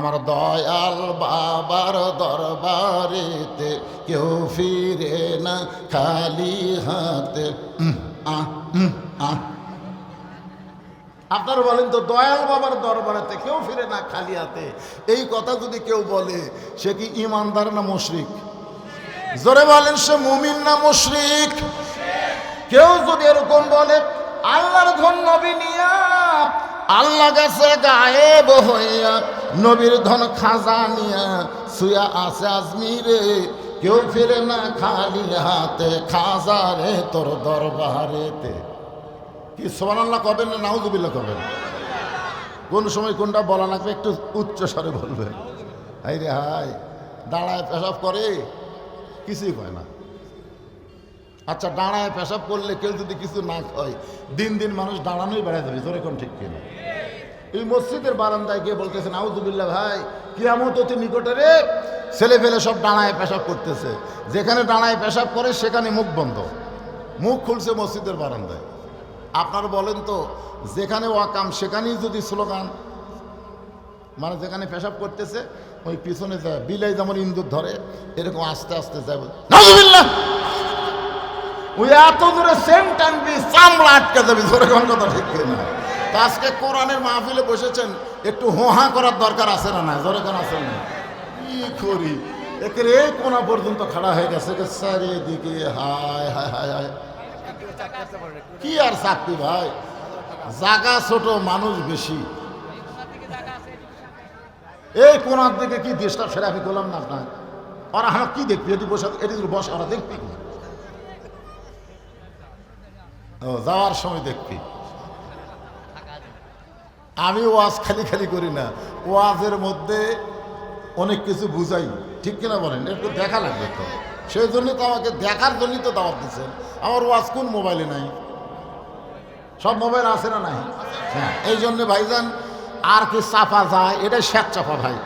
আমার দয়াল বাবার দরবারেতে কেউ ফিরে না খালি হাতে। আপনারা বলেন তো, দয়াল বাবার দরবারেতে কেউ ফিরে না খালি হাতে? এই কথা যদি কেউ বলে, সে কি ইমানদার না মুশরিক? জোরে বলেন, সে মুমিন না মুশরিক? কেউ যদি এরকম বলে, আল্লাহর ধন নবী নিয়া, আল্লাহ গেছে গায়েব হইয়া নবীর ধন খাজা নিয়া শুয়া আছে আজমিরে। কেউ ফিরে না খালি হাতে, খাজা রে তোর দরবারেতে। কি সোমান আল্লাহ কবেন না, নাউজুবিল্লাহ কবেন? কোন সময় কোনটা বলা লাগবে একটু উচ্চ স্বরে বলবেন। হাই রে হাই দাঁড়ায় পেশাব করে? কিছুই কয় না। আচ্ছা দাঁড়ায় পেশাব করলে কেউ যদি কিছু না খায় দিন দিন মানুষ দাঁড়ানোই বেড়ায় যাবে, জোরে এখন ঠিক কিনা? এই মসজিদের বারান্দায় গিয়ে বলতেছে, নাউজুবিল্লাহ ভাই, কিয়ামত অতি নিকটে রে। ছেলে ফেলে সব দাঁড়ায় পেশাব করতেছে। যেখানে দাঁড়ায় পেশাব করে, সেখানে মুখ বন্ধ। মুখ খুলছে মসজিদের বারান্দায়। আপনারা বলেন তো, যেখানে ওয়াকাম, সেখানেই যদি স্লোগান মানে যেখানে পেশাব করতেছে, ওই পিছনে যায়, বিলাই যেমন ইন্দুর ধরে, এরকম আস্তে আস্তে যায় ওই এত দূরে সেম টানবি চামড়া আটকে যাবি ধরে কথা ঠিক না আজকে কোরআনের মাহফিলে বসেছেন, একটু হোহা করার দরকার আছে না না জোরে কোন আছে না? কি করি? একের এই কোনা পর্যন্ত খাড়া হয়ে গেছে চারিদিকে, হায় হায় হায় হায়। কি আর চাকরি ভাই? জাগা ছোট, মানুষ বেশি। এই কোনার দিকে কি দেশটা সেরা আমি করলাম না আপনার ওরা আমার কি দেখবি? এটি বসে এটি বসে ওরা দেখবি যাওয়ার সময় দেখবি। আমি ওয়াজ খালি খালি করি না। ওয়াজের মধ্যে অনেক কিছু বুঝাই। ঠিক কিনা বলেন? একটু দেখা লাগবে তো। সেই জন্য তো আমাকে দেখার জন্যই তো দাওয়াত দিচ্ছেন। আমার ওয়াজ কোন মোবাইলে নাই? সব মোবাইল আছে না নাই? হ্যাঁ এই জন্য ভাইজান, আর কি চাপা যায়? এটা শ্যাত চাপা ভাই।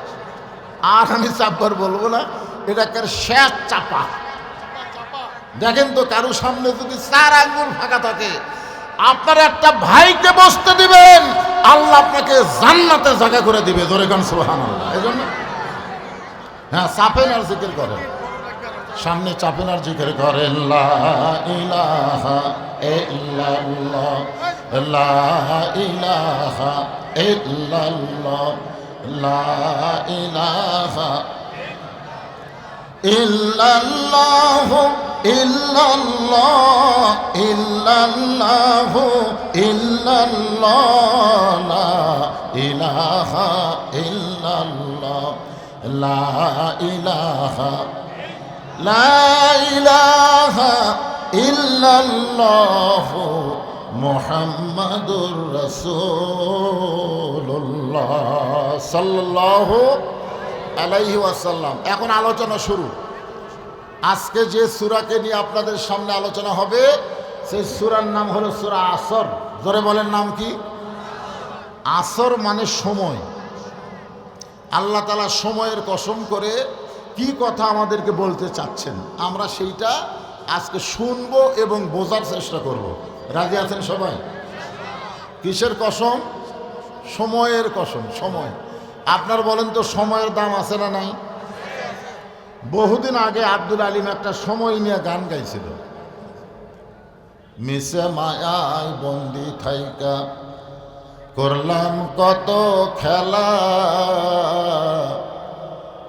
আর আমি চাপবার বলব না, এটা কার শ্যাত চাপা। দেখেন তো কারও সামনে যদি চার আঙ্গুল ফাঁকা থাকে, আপনার একটা ভাইকে বসতে দিবেন। আল্লাহ আপনাকে জান্নাতে জায়গা করে দিবে, ধরে গান সুহান এই জন্য হ্যাঁ চাপেন আর জিকির করেন। সামনে চাপেন আর জিকির করেন ইল্লাল্লাহ, লা ইলাহা ইল্লাল্লাহ ইল্লাল্লাহ ইল্লাল্লাহ, লা ইলাহা ইল্লাল্লাহ, লা ইলাহা লা ইলাহা ইল্লাল্লাহ মুহাম্মাদুর রাসূলুল্লাহ, সাল্লাল্লাহু আলাইহি ওয়াসাল্লাম। এখন আলোচনা শুরু। আজকে যে সূরাকে নিয়ে আপনাদের সামনে আলোচনা হবে, সেই সূরার নাম হলো সূরা আসর। জোরে বলেন নাম কি? আসর মানে সময়। আল্লাহ তালা সময়ের কসম করে কি কথা আমাদেরকে বলতে চাচ্ছেন, আমরা সেইটা আজকে শুনব এবং বোঝার চেষ্টা করব। রাজি আছেন সবাই? কিসের কসম? সময়ের কসম, সময়। আপনার বলেন তো সময়ের দাম আছে না নাই? বহুদিন আগে আব্দুল আলিম একটা সময় নিয়ে গান গাইছিল। মিশে মায়ায় বন্দি থাইকা করলাম কত খেলা।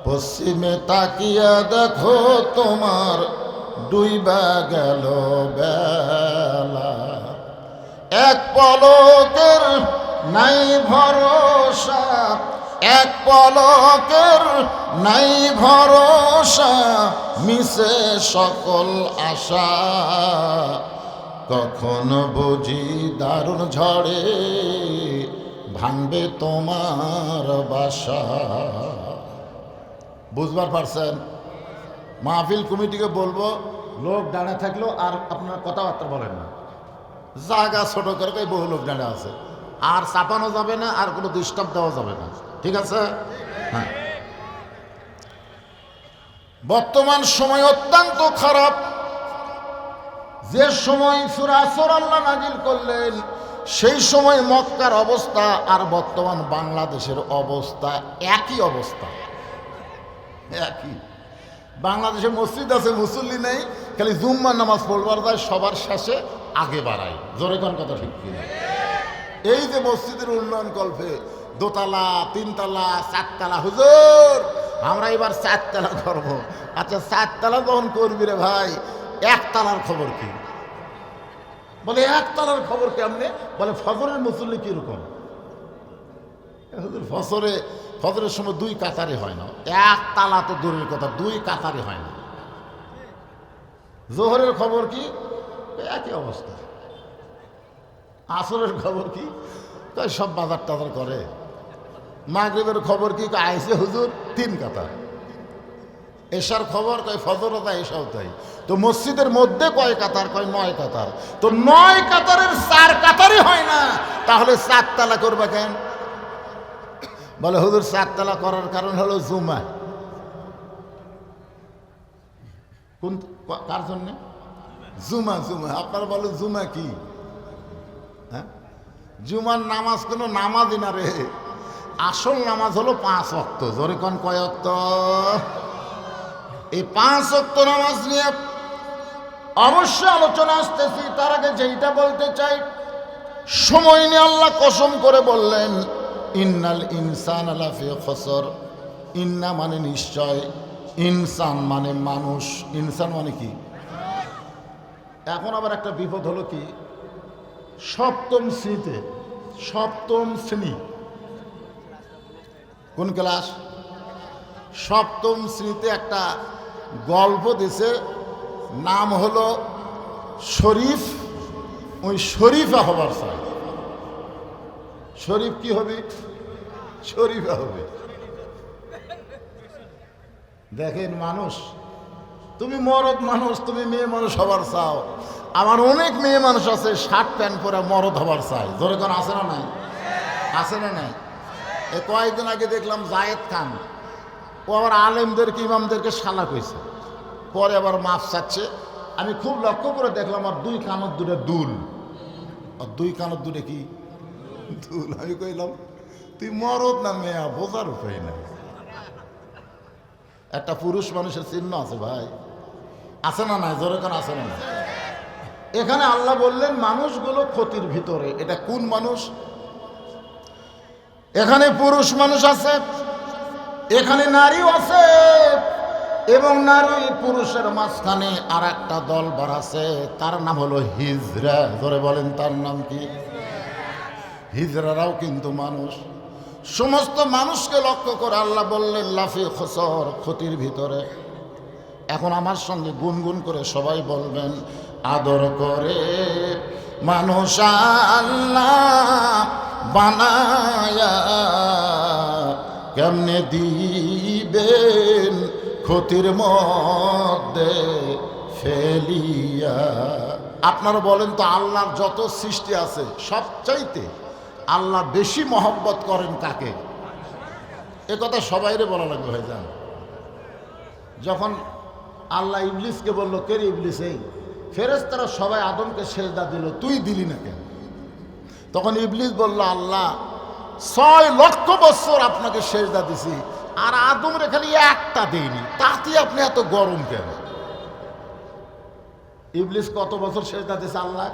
পশ্চিমে তাকিয়া দেখো তোমার ডুইবা গেল বেলা। এক পলকের নাই ভরসা এক পলকের নাই ভরসা, মিশে সকল আশা। কখন বুঝি দারুণ ঝড়ে ভাঙবে তোমার বাসা। বুঝবার পারছেন? মাহফিল কমিটিকে বলব, লোক দাঁড়া থাকল আর আপনার কথাবার্তা বলেন না। জায়গা ছোট করে বহু লোক দাঁড়া আছে। আর চাপানো যাবে না, আর কোনো ডিস্টার্ব দেওয়া যাবে না। ঠিক আছে? হ্যাঁ। বর্তমান সময় অত্যন্ত খারাপ। যে সময় সুরাসর আল্লাহ নাজিল করলেন, সেই সময় মক্কার অবস্থা আর বর্তমান বাংলাদেশের অবস্থা একই অবস্থা। একই। বাংলাদেশে মসজিদ আছে, মুসল্লি নেই, খালি জুম্মার নামাজ পড়বার যায়, সবার শেষে আগে বাড়ায়। জোরে কথা ঠিক কিনা? এই যে মসজিদের উন্নয়ন কল্পে দোতলা, তিনতলা, চারতলা, হুজুর, আমরা এবার চারতলা করব। আচ্ছা চারতলা যখন করবি রে ভাই, একতলার খবর কি? বলে, একতলার খবর কেমনে? বলে, ফজরের মুসল্লি কীরকম? হুজুর ফসরে ফজরের সময় দুই কাতারে হয় না। এক তালা তো দূরের কথা, দুই কাতারে হয় না। জোহরের খবর কি? একই অবস্থা। আসরের খবর কি? কয় সব বাজার টাজার করে। মাগরিবের খবর কি? আইসে হুজুর, তিন কাতার এশার খবর কয়, ফজর তাই এসাও তাই। তো মসজিদের মধ্যে কয় কাতার, কয় নয় কাতার। তো নয় কাতারের চার কাতারই হয় না। তাহলে চার তালা করবে কেন? বলে, হুজুর চারতলা করার কারণ হলো জুমা। কোন কার জন্য? জুমা জুমা। আপনারা বলে জুমা কি? জুমার নামাজ কোনো নামাজই না রে। আসল নামাজ হলো পাঁচ অক্ত। জোরে কোন কয় অক্ত? এই পাঁচ অক্ত নামাজ নিয়ে অবশ্যই আলোচনা আসতেছি। তার আগে যেইটা বলতে চাই, সময় নিয়ে আল্লাহ কসম করে বললেন, ইন্নাল ইনসান আলাফি খসর। ইন্না মানে নিশ্চয়, ইনসান মানে মানুষ। ইনসান মানে কি? এখন আবার একটা বিপদ হলো কি? সপ্তম শ্রেণীতে সপ্তম শ্রেণি। কোন ক্লাস? সপ্তম শ্রেণীতে একটা গল্প দিছে, নাম হলো শরীফ, ওই শরীফা হবার চাই শরীফ কি হবে? শরীফা হবে। দেখেন মানুষ, তুমি মরদ মানুষ, তুমি মেয়ে মানুষ হবার চাও। আমার অনেক মেয়ে মানুষ আছে, শার্ট প্যান্ট পরে মরদ হবার চাই। ধরে কোন আছে না নাই? আছে না নাই? এ কয়েকদিন আগে দেখলাম জায়েদ খান। ও আবার আলেমদেরকে, ইমামদেরকে শালা কইছে। পরে আবার মাফ চাচ্ছে। আমি খুব লক্ষ্য করে দেখলাম, আর দুই কানত দূরে দুল। আর দুই কানত দূরে কি? দুল। আমি কইলাম, তুই মরদ না মেয়া? বোঝার উপায় না একটা পুরুষ মানুষের চিহ্ন আছে ভাই। আছে না নাই? জোরে কেন আছে না এখানে আল্লাহ বললেন, মানুষগুলো ক্ষতির ভিতরে। এটা কোন মানুষ? এখানে পুরুষ মানুষ আছে, এখানে নারীও আছে, এবং নারী পুরুষের মাঝখানে আর একটা দল বার আছে, তার নাম হলো হিজরা। ধরে বলেন, তার নাম কি? হিজরারাও কিন্তু মানুষ। সমস্ত মানুষকে লক্ষ্য করে আল্লাহ বললেন, লাফি খসর, ক্ষতির ভিতরে। এখন আমার সঙ্গে গুনগুন করে সবাই বলবেন, আদর করে মানুষ আল্লাহ বানায়া কেমনে দিবেন ক্ষতির মধ্যে ফেলিয়া। আপনারা বলেন তো আল্লাহর যত সৃষ্টি আছে, সবচাইতে আল্লাহ বেশি মহব্বত করেন কাকে? এ কথা সবাইরে বলা লাগবে ভাই যান যখন আল্লাহ ইবলিসকে বলল, কে রে ইবলিস এই? ফেরেস্তারা সবাই আদমকে সেজদা দিল, তুই দিলি না কেন? তখন ইবলিস বলল, আল্লাহ, ছয় লক্ষ বছর আপনাকে সেজদা দিছি, আর আদম খালি একটা দেয়নি তাতে আপনি এত গরম কেন? ইবলিস, কত বছর সেজদা দিছে আল্লাহ?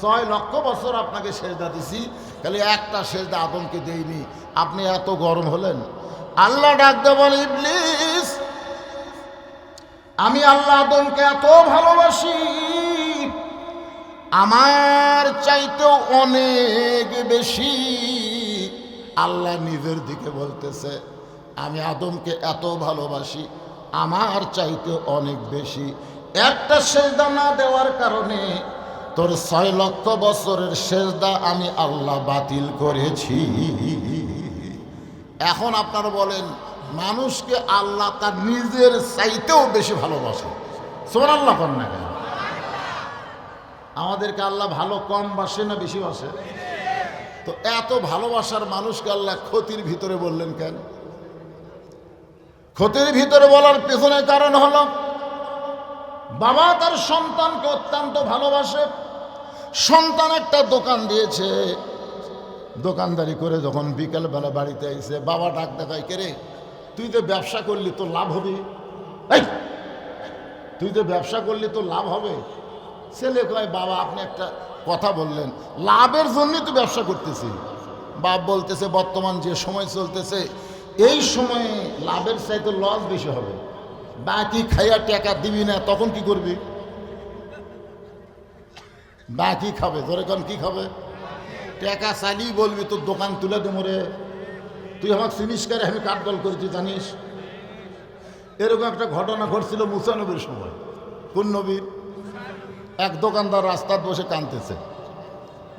ছয় লক্ষ বছর আপনাকে সেজদা দিছি, খালি একটা সেজদা আদমকে দেইনি, আপনি এত গরম হলেন? আল্লাহ ডাকতে বলে, ইবলিস আমি আল্লাহ আদমকে এত ভালোবাসি, আমার চাইতেও অনেক বেশি আল্লাহ নিজের দিকে বলতেছে, আমি আদমকে এত ভালোবাসি, আমার চাইতে অনেক বেশি। একটা সেজদা না দেওয়ার কারণে তোর ছয় লক্ষ বছরের সেজদা আমি আল্লাহ বাতিল করেছি। এখন আপনারা বলেন মানুষকে আল্লাহ তার নিজের চাইতেও বেশি ভালোবাসে। সোন আল্লাহ কর না কেন? আমাদেরকে আল্লাহ ভালো কম বাসে না বেশি বাসে? তো এত ভালোবাসার মানুষকে আল্লাহ ক্ষতির ভিতরে বললেন কেন? ক্ষতির ভিতরে বলার পেছনে কারণ হলো, বাবা তার সন্তানকে অত্যন্ত ভালোবাসে। সন্তান একটা দোকান দিয়েছে। দোকানদারি করে যখন বিকেলবেলা বাড়িতে আইসে বাবা ডাক দেখায়, কে রে? তুই তো ব্যবসা করলি তো লাভ হবে। তুই তো ব্যবসা করলি তো লাভ হবে। ছেলে কয়, বাবা, আপনি একটা কথা বললেন। লাভের জন্যই তো ব্যবসা করতেছি। বাপ বলতেছে, বর্তমান যে সময় চলতেছে, এই সময়ে লাভের চাইতে লস বেশি হবে। বাকি খাইয়া টাকা দিবি না, তখন কি করবি? বাকি খাবে, ধরে কি খাবে? টাকা চালিয়ে বলবি, তোর দোকান তুলে দেবো রে। তুই আমাকে চিনিস করে আমি কাঠদল করেছি, জানিস? এরকম একটা ঘটনা ঘটছিল মুসানবীর সময়। কোন নবীর এক দোকানদার রাস্তাত বসে কাঁদতেছে।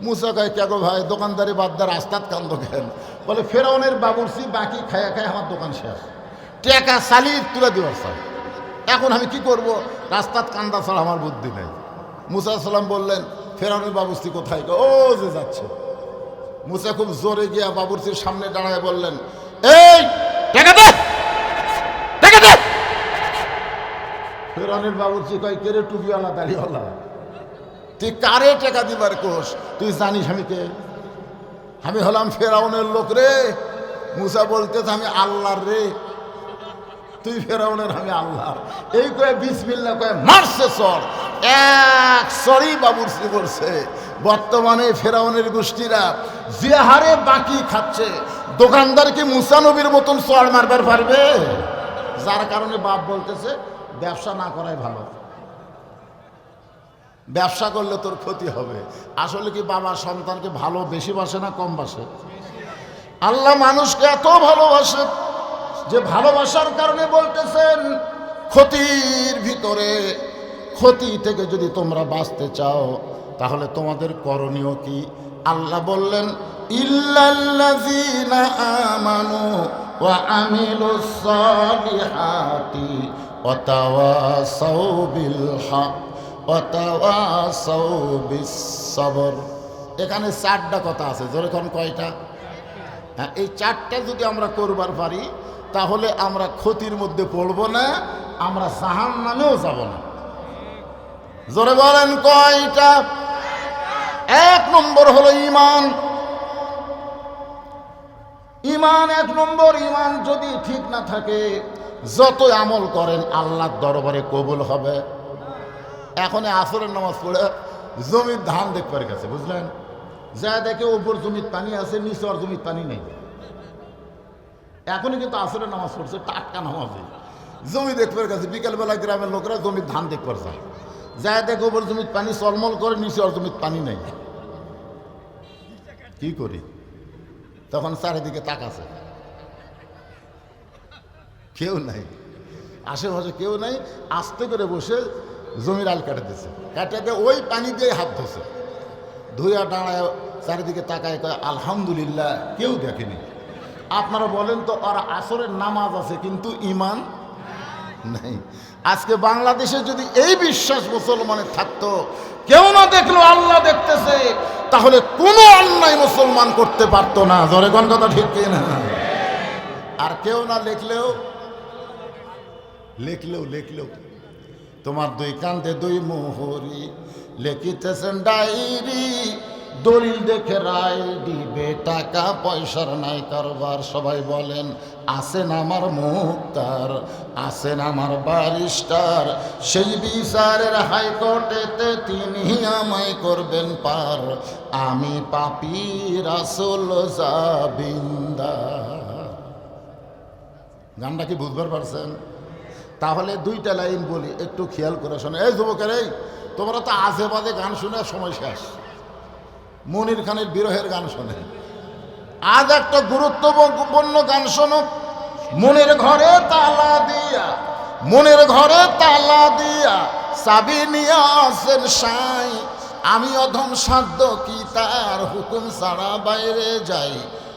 মুসা কয়, কে গো ভাই, দোকানদারি বাদ দা, রাস্তাত কান্দ কেন? বলে, ফেরাউনের বাবুরসি বাকি খায়া খায় আমার দোকান শেষ। টাকা চালিয়ে তুলে দিবার স্যার এখন আমি কি করব? রাস্তাত কান্দা ছাড়া আমার বুদ্ধি নেই। মুসা সাল্লাম বললেন, ফেরাউনের বাবুর্চি কোথায় ও যে যাচ্ছে। মুসা খুব জোরে গিয়া বাবুর্চির সামনে দাঁড়ায় বললেন এই! ফেরাউনের বাবুর্চি কয় কেরে টুপিওয়ালা দাড়িওয়ালা? তুই কারে টাকা দিবার কোষ? তুই জানিস আমি কে? আমি হলাম ফেরাউনের লোক রে। মুসা বলতেছে আমি আল্লাহর রে। তুই ফেরাউনের আমি আল্লাহ এই কয়ে বিসমিল্লা কয়ে মারছে সর এক সরি বাবুর্চি করছে বর্তমানে ফেরাউনের গোষ্ঠীরা যে হারে বাকি খাচ্ছে দোকানদার কি মুসানবির মতন চড় মারবার পারবে? যার কারণে বাপ বলতেছে, ব্যবসা না করাই ভালো। ব্যবসা করলে তোর ক্ষতি হবে। আসলে কি বাবা সন্তানকে ভালো বেশি বাসে না কম বাসে? আল্লাহ মানুষকে এত ভালোবাসে যে ভালোবাসার কারণে বলতেছেন, ক্ষতির ভিতরে, ক্ষতি থেকে যদি তোমরা বাঁচতে চাও তাহলে তোমাদের করণীয় কি? আল্লাহ বললেন এখানে চারটা কথা আছে যেরকম কয়টা? হ্যাঁ এই চারটা যদি আমরা করবার পারি, তাহলে আমরা ক্ষতির মধ্যে পড়ব না, আমরা জাহান নামেও যাব না। জোরে বলেন কয়টা? এক নম্বর হলো ইমান। ইমান এক নম্বর, ইমান যদি ঠিক না থাকে যত আমল করেন, আল্লাহর দরবারে কবুল হবে। এখন আসরের নামাজ পড়ে জমির ধান দেখবার গেছে, বুঝলেন? যা দেখে ওপর জমির পানি আছে, নিচে আর জমির পানি নেই। এখনই কিন্তু আসরের নামাজ পড়ছে, টাটকা নামাজে জমি দেখবার কাছে বিকালবেলা গ্রামের লোকরা জমির ধান দেখবার যায় যা দেখে ওপর জমির পানি, চলমল করে নিচে আর জমির পানি নাই। কি করি? তখন চারিদিকে তাকাছে কেউ নাই। আশেপাশে কেউ নাই। আস্তে করে বসে জমির আল কাটে দিছে। কাটাতে ওই পানি দিয়ে হাত ধোছে ধুইয়া দাঁড়ায় চারিদিকে তাকায় কয়, আলহামদুলিল্লাহ, কেউ দেখেনি। আপনারা বলেন তো আর আসরের নামাজ আছে, কিন্তু ইমান নাই। আজকে বাংলাদেশে যদি এই বিশ্বাস মুসলমানের থাকতো, কেউ না দেখল আল্লাহ দেখতেছে, তাহলে কোনো অন্যায় মুসলমান করতে পারতো না। জরে কোন কথা ঠিক না আর কেউ না লিখলেও লিখলেও লিখলেও। তোমার দুই কান্দে দুই মোহরি, লেখিতেছেন ডায়েরি দলিল দেখে রায় দিবে, টাকা পয়সার নাই কারবার। সবাই বলেন আসেন আমার মুক্তার আসেন আমার বারিস্টার সেই বিচারের হাইকোর্টেতে তিনি আমায় করবেন পার। আমি পাপি রাসুল জাবিন্দা। গানটা কি বুঝবার পারছেন? তাহলে দুইটা লাইন বলি, একটু খেয়াল করে শোনে এই যুবকের এই, তোমরা তো আজে বাজে গান শুনে সময় শেষ। মনির খানের বিরহের গান শোনে। আজ একটা গুরুত্বপূর্ণ গান শোনো। মনের ঘরে তালা দিয়া, মনের ঘরে তালা দিয়া চাবি নিয়ে সাই। আমি অধম সাধ্য কি তার হুকুম ছাড়া বাইরে যাই।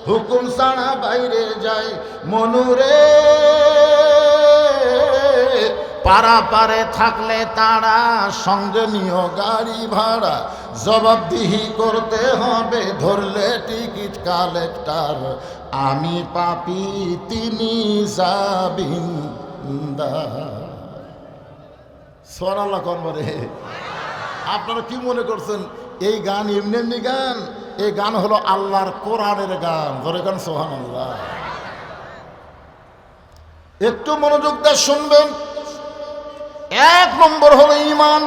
হুকুম ছাড়া বাইরে যাই মনুরে পাড়া পারে থাকলে তারা সঙ্গে নিও গাড়ি ভাড়া। জবাবদিহি করতে হবে, ধরলে টিকিট কালেক্টার। আমি পাপি, তিনি সোনাল্লাহ করবরে আপনারা কি মনে করছেন, এই গান এমনি এমনি গান? এই গান হলো আল্লাহর কোরআনের গান। ধরে গান সোহান আল্লাহ একটু মনোযোগ দিয়ে শুনবেন এক নম্বর হলো ইমান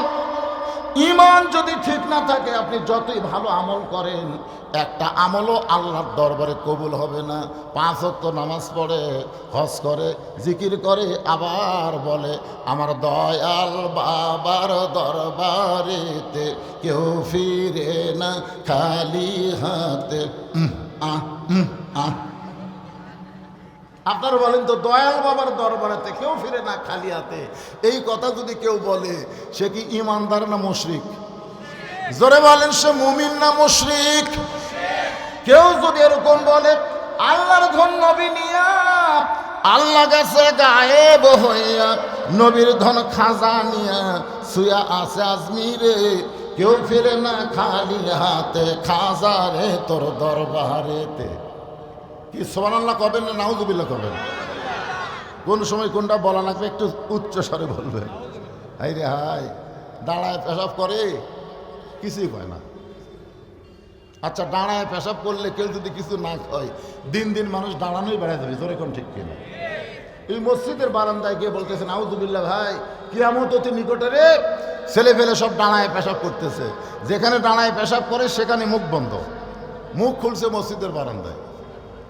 ইমান যদি ঠিক না থাকে আপনি যতই ভালো আমল করেন একটা আমলও আল্লাহর দরবারে কবুল হবে না পাঁচ অক্ত নামাজ পড়ে হজ করে জিকির করে আবার বলে আমার দয়াল বাবার দরবারেতে কেউ ফিরে না খালি হাতে আহ, আহ। আপনারা বলেন তো, দয়াল বাবার দরবারেতে কেউ ফিরে না খালি হাতে। এই কথা যদি কেউ বলে, সে কি ইমানদার না মুশরিক? জোরে বলেন, সে মুমিন না মুশরিক? কেউ যদি এরকম বলে, আল্লাহর ধন নবী নিয়া, আল্লাহ গেছে গায়েব হইয়া, নবীর ধন খাজা নিয়া শুয়া আছে আজমিরে, কেউ ফিরে না খালি হাতে, খাজা রে তোর দরবারেতে। কি সোমান আল্লাহ কবেন না নাউজুবিল্লাহ কবেন? কোন সময় কোনটা বলা লাগবে একটু উচ্চ স্বরে বলবেন। হাই রে হাই দাঁড়ায় পেশাব করে? কিছুই কয় না। আচ্ছা দাঁড়ায় পেশাব করলে কেউ যদি কিছু না খায় দিন দিন মানুষ দাঁড়ানোই বেড়ায় যাবে, জোরে কোন ঠিক কিনা? এই মসজিদের বারান্দায় গিয়ে বলতেছে, নাউজুবিল্লাহ ভাই, কিয়ামত অতি নিকটে রে। ছেলে ফেলে সব দাঁড়ায় পেশাব করতেছে। যেখানে দাঁড়ায় পেশাব করে, সেখানে মুখ বন্ধ। মুখ খুলছে মসজিদের বারান্দায়।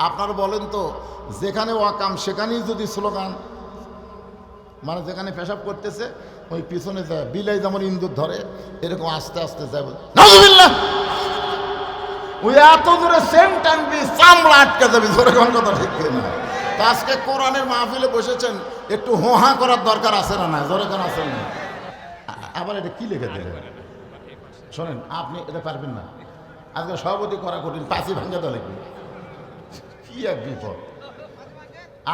আপনারা বলেন তো, যেখানে ওয়াকাম, সেখানেই যদি স্লোগান মানে যেখানে পেশাব করতেছে, ওই পিছনে যায়, বিলাই যেমন ইন্দুর ধরে, এরকম আস্তে আস্তে যায় ওই এত দূরে সেম টানবি, চামড়া আটকে যাবি ধরে কোন কথা ঠিক না তা আজকে কোরআনের মাহফিলে বসেছেন, একটু হোহা করার দরকার আছে না না জোরে কেন আছেন? না আবার এটা কি লিখে দিলেন? শোনেন, আপনি এটা পারবেন না। আজকে সভাপতি করা কঠিন ভাঙ্গা তো লিখবেন। কি এক বিপদ?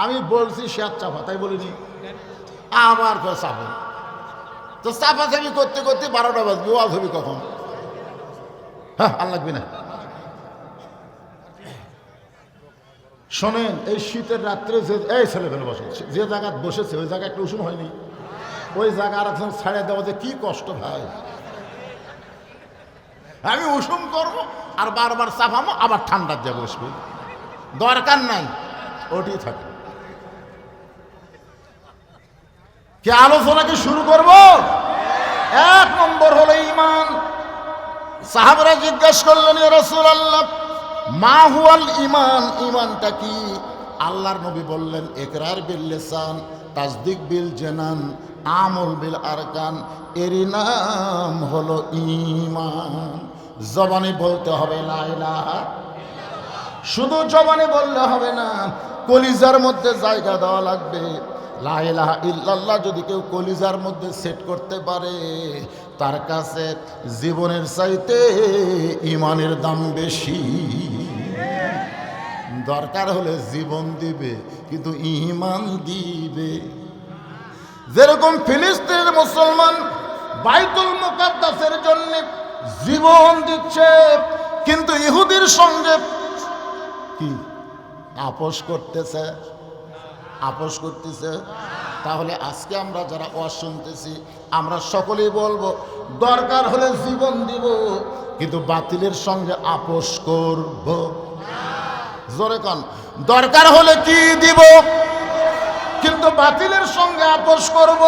আমি বলছি শেয়ার চাপা, তাই বলিনি? আমার তো চাপা। চাপি করতে করতে বারোটা বাজবে, ওয়াজ হবি কখন? হ্যাঁ আর লাগবে না। শোনেন, এই শীতের রাত্রে যে, এই ছেলে ফেলে বসে যে জায়গায় বসেছে, ওই জায়গায় একটু উষুম হয়নি। ওই জায়গা আর একজন ছাড়িয়ে দেওয়া যে কি কষ্ট ভাই। আমি উষুম করব, আর বারবার চাপামো আবার ঠান্ডার যে বসবে। দরকার নাই ওটি থাকে। কি আলোচনা কি শুরু করব? এক নম্বর হলো ইমান সাহাবরা জিজ্ঞেস করলেন রসুল আল্লাহ মা হুয়াল ইমান ইমানটা কি? আল্লাহর নবী বললেন একরার বিল লেসান তাজদিক বিল জেনান, আমল বিল আরকান, এরই নাম হলো ইমান জবানে বলতে হবে, লা ইলাহা শুধু জবানে বললে হবে না, কলিজার মধ্যে জায়গা দেওয়া লাগবে। লা ইল্লাল্লাহ যদি কেউ কলিজার মধ্যে সেট করতে পারে, তার কাছে জীবনের চাইতে ইমানের দাম বেশি। দরকার হলে জীবন দিবে, কিন্তু ইমান দিবে। যেরকম ফিলিস্তিনের মুসলমান বাইতুল মুকাদ্দাসের জন্য জীবন দিচ্ছে, কিন্তু ইহুদির সঙ্গে কি? আপোষ করতেছে। আপোষ করতেছে। তাহলে আজকে আমরা যারা ওয়াজ শুনতেছি, আমরা সকলেই বলব, দরকার হলে জীবন দিব, কিন্তু বাতিলের সঙ্গে আপোষ করব। জোরে কন, দরকার হলে কি দিব? কিন্তু বাতিলের সঙ্গে আপোষ করব।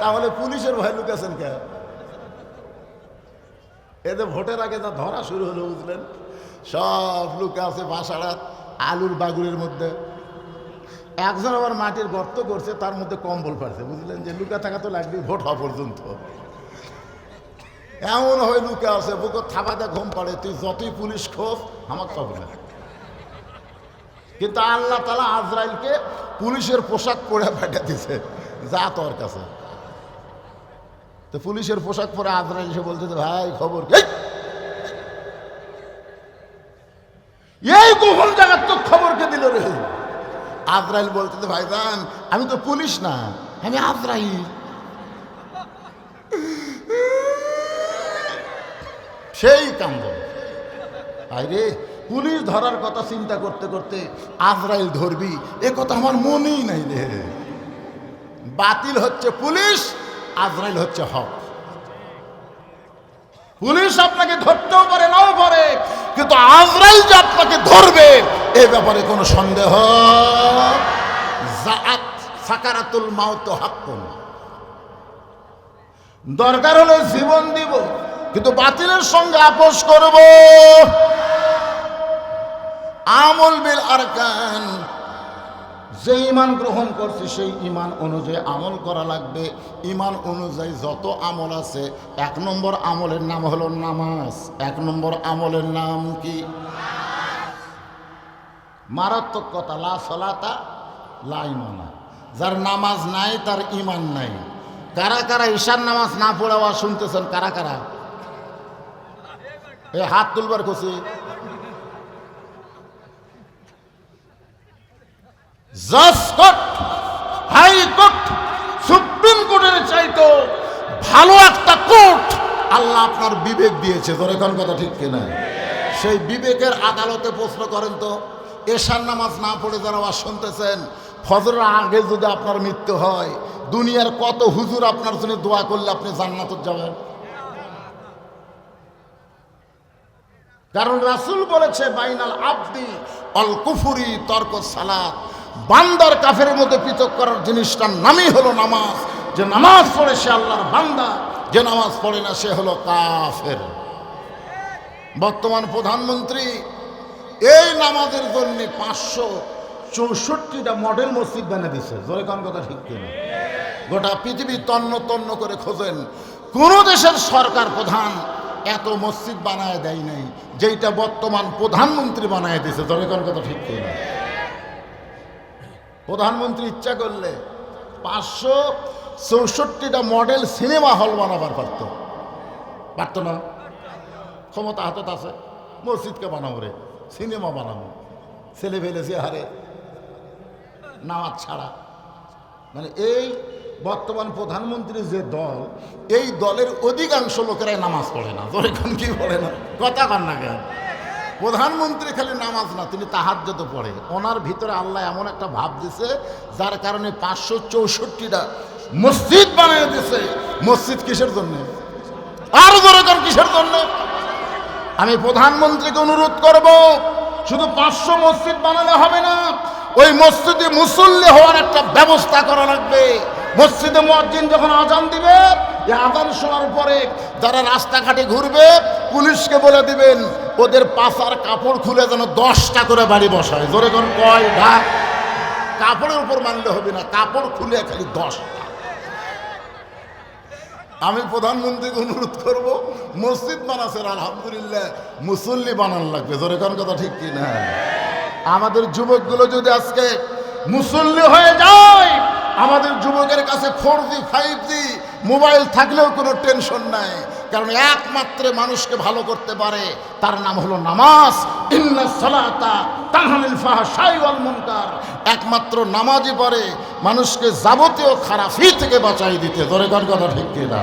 তাহলে পুলিশের ভয় লুকেছেন কে? এদের ভোটের আগে যা ধরা শুরু হলো, বুঝলেন? সব লোকে আছে বাসাড়াত আলুর বাগুরের মধ্যে। একজন আবার মাটির গর্ত করছে, তার মধ্যে কম্বল পারছে বুঝলেন যে লুকা থাকা তো লাগবে ভোট হওয়া পর্যন্ত। এমন হয় লুকে আছে, বুকে থাবাতে ঘুম পাড়ে, তুই যতই পুলিশ খোঁজ আমার সব না কিন্তু আল্লাহ তালা আজরাইলকে পুলিশের পোশাক পরে পাঠিয়ে দিছে যা তোর কাছে। তো পুলিশের পোশাক পরে আজরাইল এসে বলছে ভাই, খবর কি?" এই! গোপন জায়গার তো খবর কে দিল রে। আজরাইল বলতে তো ভাইজান, আমি তো পুলিশ না, আমি আজরাইল। সেই কান্দ আরে পুলিশ ধরার কথা চিন্তা করতে করতে আজরাইল ধরবি, এ কথা আমার মনেই নাই রে। বাতিল হচ্ছে পুলিশ, আজরাইল হচ্ছে হক। পুলিশ আপনাকে ধরতেও পারে, নাও পারে কিন্তু আজরাইল যে আপনাকে ধরবে, এ ব্যাপারে কোনো সন্দেহ? সাকারাতুল মাউত হাক্কুন। দরকার হলে জীবন দিব, কিন্তু বাতিলের সঙ্গে আপোষ করব। আমল বিল আরকান যে ইমান গ্রহণ করছি, সেই ইমান অনুযায়ী আমল করা লাগবে। ইমান অনুযায়ী যত আমল আছে, এক নম্বর আমলের নাম হলো নামাজ। এক নম্বর আমলের নাম কি? মারাত্মক কথা, লা সলাতা, লা ইমানা। যার নামাজ নাই, তার ইমান নাই। কারা কারা ঈশান নামাজ না পড়াওয়া শুনতেছেন? কারা কারা? এ হাত তুলবার খুশি? সুপ্রিম কোর্টের ভালো একটা আল্লাহ আপনার বিবেক দিয়েছে। প্রশ্ন করেন তো না আগে যদি আপনার মৃত্যু হয়, দুনিয়ার কত হুজুর আপনার জন্য দোয়া করলে আপনি জান্নাত যাবেন? কারণ রাসূল বলেছে, বাইনাল আব্দি অল কুফুরি তর্ক সালাত। বান্দার কাফের মধ্যে পৃথক করার জিনিসটার নামই হলো নামাজ। যে নামাজ পড়ে সে আল্লাহর বান্দা, যে নামাজ পড়ে না সে হলো কাফের। বর্তমান প্রধানমন্ত্রী, এই নামাজের জন্য পাঁচশো চৌষট্টিটা মডেল মসজিদ বানিয়ে দিছে জোরে কোন কথা ঠিক কিনা? গোটা পৃথিবী তন্ন তন্ন করে খোঁজেন। কোন দেশের সরকার প্রধান এত মসজিদ বানায় দেয় নাই, যেইটা বর্তমান প্রধানমন্ত্রী বানায় দিছে জোরে কথা ঠিক কিনা? প্রধানমন্ত্রী ইচ্ছা করলে পাঁচশো চৌষট্টিটা মডেল সিনেমা হল বানাবার পারত। পারত না? ক্ষমতা হাতত আছে। মসজিদকে বানাবো রে, সিনেমা বানাবো। ছেলে ফেলেছে হারে নামাজ ছাড়া। মানে এই বর্তমান প্রধানমন্ত্রীর যে দল, এই দলের অধিকাংশ লোকেরাই নামাজ পড়ে না। এখন কি পড়ে না? কথা কর না কেন? প্রধানমন্ত্রী খালি নামাজ না, তিনি তাহার তাহাজ্যত পড়ে। ওনার ভিতরে আল্লাহ এমন একটা ভাব দিছে, যার কারণে পাঁচশো চৌষট্টিটা মসজিদ বানিয়ে দিছে। মসজিদ কিসের জন্য? আর দরকার কিসের জন্য? আমি প্রধানমন্ত্রীকে অনুরোধ করব, শুধু পাঁচশো মসজিদ বানালে হবে না, ওই মসজিদে মুসল্লি হওয়ার একটা ব্যবস্থা করা লাগবে। মসজিদে মুয়াজ্জিন যখন আজান দিবে আজান শোনার পরে যারা রাস্তাঘাটে ঘুরবে, পুলিশকে বলে দিবেন ওদের পাশার কাপড় খুলে যেন দশটা করে বাড়ি বসায়। জোরে কোন কয় ঢাক কাপড়ের উপর মানলে হবে না, কাপড় খুলে খালি দশটা। আমি প্রধানমন্ত্রীকে অনুরোধ করব, মসজিদ বানাছেন আলহামদুলিল্লাহ, মুসল্লি বানান লাগবে। জোরে কোন কথা ঠিক কি না আমাদের যুবকগুলো যদি আজকে মুসল্লি হয়ে যায়, আমাদের যুবকের কাছে four G, five G mobile থাকলেও কোনো টেনশন নাই। কারণ একমাত্র মানুষকে ভালো করতে পারে, তার নাম হলো নামাজ। ইন্না একমাত্র নামাজই পারে মানুষকে যাবতীয় খারাপি থেকে বাঁচাই দিতে। দরে কথা ঠিক কি না